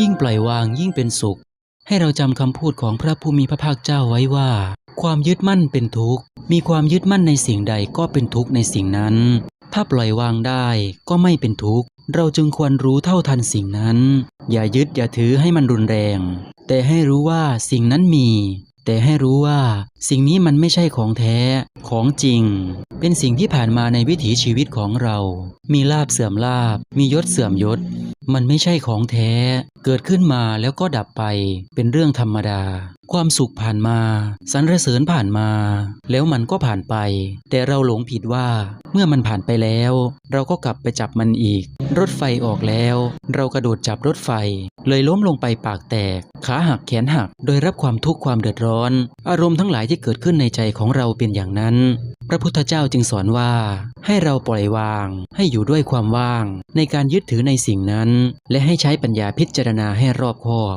ยิ่งปล่อยวางยิ่งเป็นสุข ให้เราจำคำพูดของพระผู้มีพระภาคเจ้าไว้ว่า ความยึดมั่นเป็นทุกข์ มีความยึดมั่นในสิ่งใดก็เป็นทุกข์ในสิ่งนั้น ถ้าปล่อยวางได้ก็ไม่เป็นทุกข์ เราจึงควรรู้เท่าทันสิ่งนั้น อย่ายึดอย่าถือให้มันรุนแรง แต่ให้รู้ว่าสิ่งนั้นมี แต่ให้รู้ว่า สิ่งนี้มันไม่ใช่ของแท้ ของจริง เป็นสิ่งที่ผ่านมาในวิถีชีวิตของเรา มีลาบเสื่อมลาบ มียศเสื่อมยศ มันไม่ใช่ของแท้ เกิดขึ้นมาแล้วก็ดับไป เป็นเรื่องธรรมดา ความสุขผ่านมาสรรเสริญผ่านมา แล้วมันก็ผ่านไป แต่เราหลงผิดว่าเมื่อมันผ่านไปแล้ว เราก็กลับไปจับมันอีก รถไฟออกแล้ว เรากระโดดจับรถไฟ เลยล้มลงไปปากแตก ขาหักแขนหัก โดยรับความทุกข์ความเดือดร้อน อารมณ์ทั้งหลายที่เกิดขึ้นในใจของเราเป็นอย่างนั้น พระพุทธเจ้าจึงสอนว่า ให้เราปล่อยวาง ให้อยู่ด้วยความว่าง ในการยึดถือในสิ่งนั้น และให้ใช้ปัญญาพิจารณาให้รอบคอบ